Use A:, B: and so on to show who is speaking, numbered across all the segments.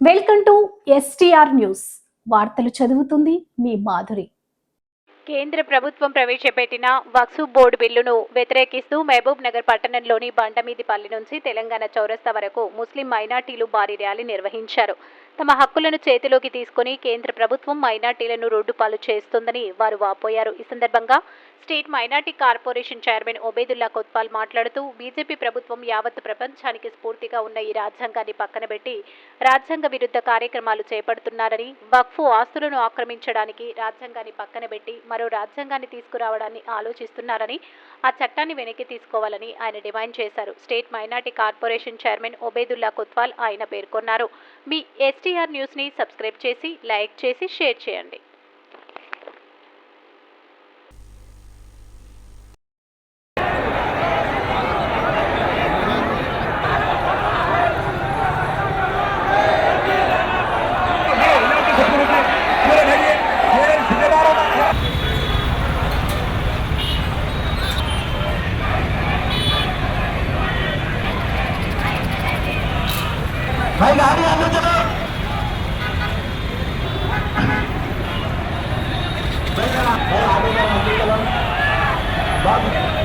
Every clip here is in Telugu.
A: Welcome to STR news. వార్తలు చదువుతుంది మీ మాధురి.
B: కేంద్ర ప్రభుత్వం ప్రవేశపెట్టిన వక్సు బోర్డు బిల్లును వ్యతిరేకిస్తూ మహబూబ్ నగర్ పట్టణంలోని బండమీదిపల్లి నుంచి తెలంగాణ చౌరస్తా వరకు ముస్లిం మైనార్టీలు భారీ ర్యాలీ నిర్వహించారు. తమ హక్కులను చేతిలోకి తీసుకుని కేంద్ర ప్రభుత్వం మైనార్టీలను రోడ్డుపాలు చేస్తుందని వారు వాపోయారు. ఈ సందర్భంగా state minority corporation chairman Obedullah Kotwal మాట్లాడుతూ బీజేపీ ప్రభుత్వం యావత్ ప్రపంచానికి స్ఫూర్తిగా ఉన్న ఈ రాజ్యాంగాన్ని పక్కన పెట్టి రాజ్యాంగ విరుద్ధ కార్యక్రమాలు చేపడుతున్నారని వక్ఫు ఆస్తులను ఆక్రమించడానికి రాజ్యాంగాన్ని పక్కన పెట్టి మరో రాజ్యాంగాన్ని తీసుకురావడాన్ని ఆలోచిస్తున్నారని ఆ చట్టాన్ని వెనక్కి తీసుకోవాలని ఆయన డిమాండ్ చేశారు. State minority corporation chairman Obedullah Kotwal ఆయన పేర్కొన్నారు. మీ ఎస్టీఆర్ న్యూస్ని సబ్స్క్రైబ్ చేసి లైక్ చేసి షేర్ చేయండి
C: भाई गाड़ी आने चलो Father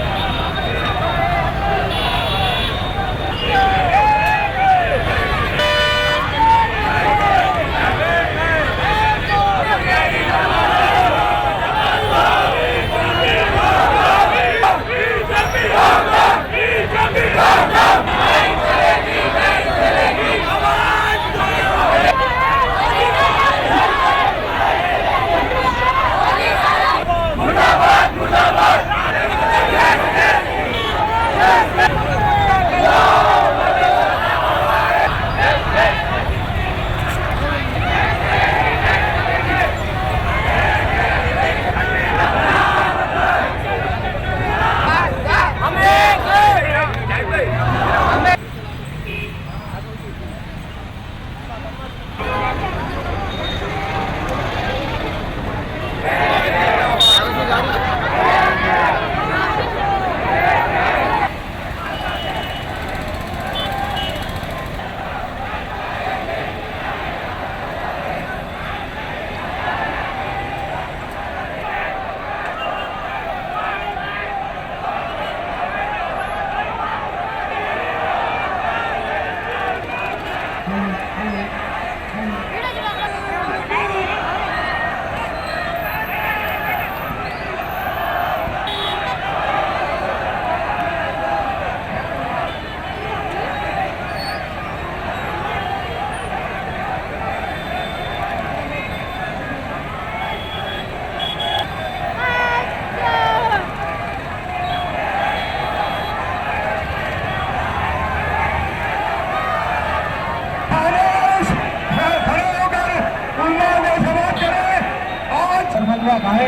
C: है।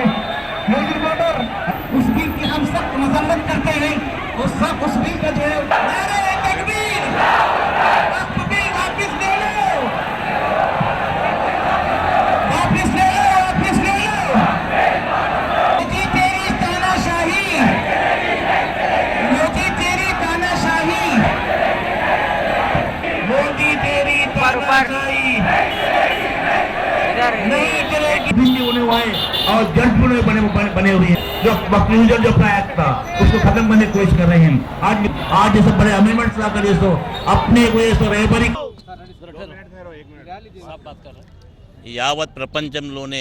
C: मेजर बॉर्डर उस बिल की हम सख्त मजम्मत करते हैं, उस सब उस बिल का जो है चलेगी दिल्ली होने हुआ है और जज बने बने बने, बने हुए हैं जो कंक्लूजन जो अपना एक्ट था उसको खत्म करने की कोशिश कर रहे हैं आज आज ये सब बड़े अमेंडमेंट्स ला कर ये सो अपने को ये सो रहबरी
D: ఈ యావత్ ప్రపంచంలోనే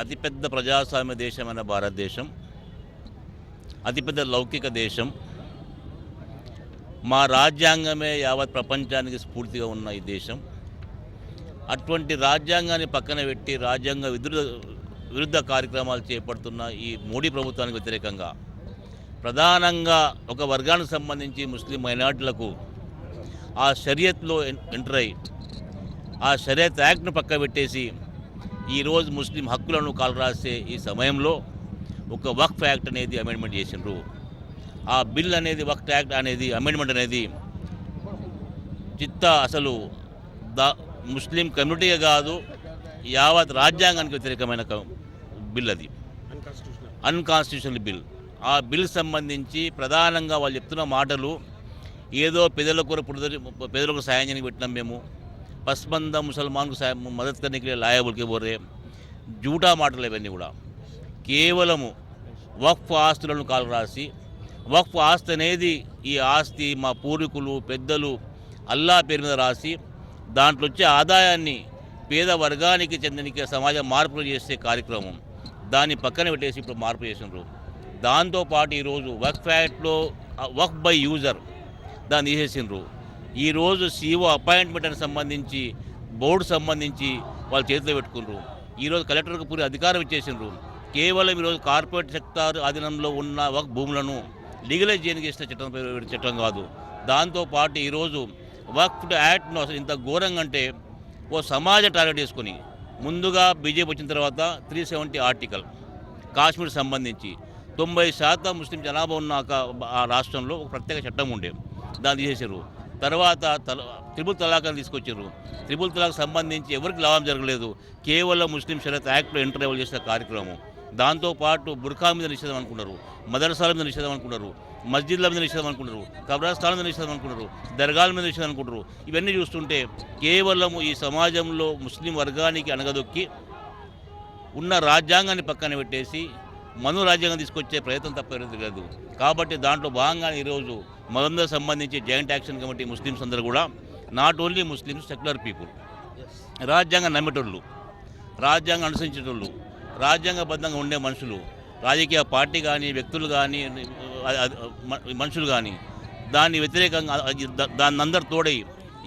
D: అతిపెద్ద ప్రజాస్వామ్య దేశమైన భారతదేశం అతిపెద్ద లౌకిక దేశం మా రాజ్యాంగమే యావత్ ప్రపంచానికి స్ఫూర్తిగా ఉన్న ఈ దేశం అటువంటి రాజ్యాంగాన్ని పక్కన పెట్టి రాజ్యాంగ విరుద్ధ విరుద్ధ కార్యక్రమాలు చేపడుతున్న ఈ మోడీ ప్రభుత్వానికి వ్యతిరేకంగా ప్రధానంగా ఒక వర్గానికి సంబంధించి ముస్లిం మైనార్టీలకు ఆ షరియత్లో ఎన్- ఎంటర్ అయి ఆ షరియత్ యాక్ట్ను పక్క పెట్టేసి ఈరోజు ముస్లిం హక్కులను కాలరాసే ఈ సమయంలో ఒక వక్ఫ్ యాక్ట్ అనేది అమెండ్మెంట్ చేసిండ్రు. ఆ బిల్ అనేది వక్ఫ్ యాక్ట్ అనేది అమెండ్మెంట్ అనేది చిత్త అసలు దా ముస్లిం కమ్యూనిటీ కాదు యావత్ రాజ్యాంగానికి వ్యతిరేకమైన బిల్ అది. Unconstitutional bill. ఆ బిల్ సంబంధించి ప్రధానంగా వాళ్ళు చెప్తున్న మాటలు ఏదో పెదల కొరకు పెద్దలకు సాయం చేయడానికి పెట్టినాం మేము. పస్మంద ముసల్మాన్కు సాయం మద్దతు కనికి లాయబుల్కి పోరే. జూటా మాటలు ఇవన్నీ కూడా. కేవలము వక్ఫ్ ఆస్తులను కాలు రాసి వక్ఫ్ ఆస్తి అనేది ఈ ఆస్తి మా పూర్వీకులు పెద్దలు అల్లా పేరు మీద రాసి దాంట్లో వచ్చే ఆదాయాన్ని పేద వర్గానికి చెందిన సమాజ మార్పులు చేసే కార్యక్రమం. దాన్ని పక్కన పెట్టేసి ఇప్పుడు మార్పు చేసినారు దాంతోపాటు ఈరోజు వర్క్ ఫ్యాక్ట్లో వర్క్ బై యూజర్ దాన్ని తీసేసిండ్రు. ఈరోజు సీఓ అపాయింట్మెంట్ సంబంధించి బోర్డు సంబంధించి వాళ్ళ చేతిలో పెట్టుకున్నారు ఈరోజు కలెక్టర్కు పూర్తి అధికారం ఇచ్చేసిండ్రు. కేవలం ఈరోజు కార్పొరేట్ సెక్టార్ అధీనంలో ఉన్న వర్క్ భూములను లీగలైజ్ చేయడానికి ఇచ్చిన చట్టం చట్టం కాదు. దాంతోపాటు ఈరోజు వర్క్ యాక్ట్ను అసలు ఇంత ఘోరంగా అంటే ఓ సమాజ టార్గెట్ చేసుకొని ముందుగా బీజేపీ వచ్చిన తర్వాత త్రీ సెవెంటీ ఆర్టికల్ కాశ్మీర్ సంబంధించి. తొంభై శాతం ముస్లిం జనాభా ఉన్న ఒక- ఆ రాష్ట్రంలో ఒక ప్రత్యేక చట్టం ఉండే. దాన్ని తీసేశారు. తర్వాత తల త్రిబుల్ తలాఖాన్ని తీసుకొచ్చారు. త్రిబుల్ తలాక్ సంబంధించి ఎవరికి లాభం జరగలేదు. కేవలం ముస్లిం షరత్ యాక్ట్లో ఎంటర్ చేసిన కార్యక్రమం. దాంతోపాటు బుర్ఖా మీద నిషేధం అనుకున్నారు. మదర్సాల మీద నిషేధం అనుకున్నారు. మస్జిద్ల మీద నిషేధం అనుకుంటారు కబ్రాస్థానం మీద నిషేధం అనుకుంటారు దర్గాల మీద నిషేధం అనుకుంటారు. ఇవన్నీ చూస్తుంటే కేవలము ఈ సమాజంలో ముస్లిం వర్గానికి అణగదొక్కి ఉన్న రాజ్యాంగాన్ని పక్కన పెట్టేసి మను రాజ్యాంగం తీసుకొచ్చే ప్రయత్నం తప్ప లేదు కాబట్టి దాంట్లో భాగంగా ఈరోజు మనందరూ సంబంధించి జాయింట్ యాక్షన్ కమిటీ ముస్లిమ్స్ అందరూ కూడా not only Muslims secular people. రాజ్యాంగం నమ్మేటోళ్ళు రాజ్యాంగం అనుసరించేటోళ్ళు రాజ్యాంగబద్ధంగా ఉండే మనుషులు రాజకీయ పార్టీ కానీ వ్యక్తులు కానీ మనుషులు కానీ దాన్ని వ్యతిరేకంగా దాన్ని అందరు తోడై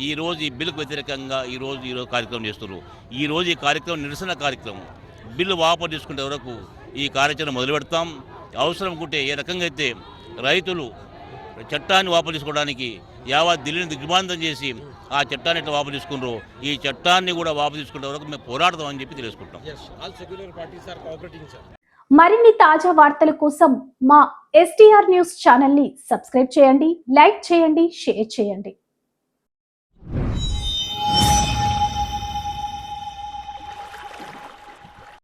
D: ఈరోజు ఈ బిల్లుకు వ్యతిరేకంగా ఈరోజు ఈరోజు ఈ రోజు కార్యక్రమం చేస్తున్నారు ఈరోజు ఈ కార్యక్రమం నిరసన కార్యక్రమం. బిల్లు వాపసు తీసుకునే వరకు ఈ కార్యాచరణ మొదలు పెడతాం. అవసరం ఉంటే ఏ రకంగా అయితే రైతులు చట్టాన్ని వాపసు తీసుకోవడానికి యావత్ ఢిల్లీని దిగ్భ్రాంతం చేసి ఆ చట్టాన్ని ఎట్లా వాపసు తీసుకున్నారో ఈ చట్టాన్ని కూడా వాపసు తీసుకునే వరకు మేము పోరాడతామని చెప్పి తెలుసుకుంటాం
A: మరిన్ని తాజా వార్తల కోసం మా ఎస్టీఆర్ న్యూస్ ఛానల్ని సబ్స్క్రైబ్ చేయండి లైక్ చేయండి షేర్ చేయండి.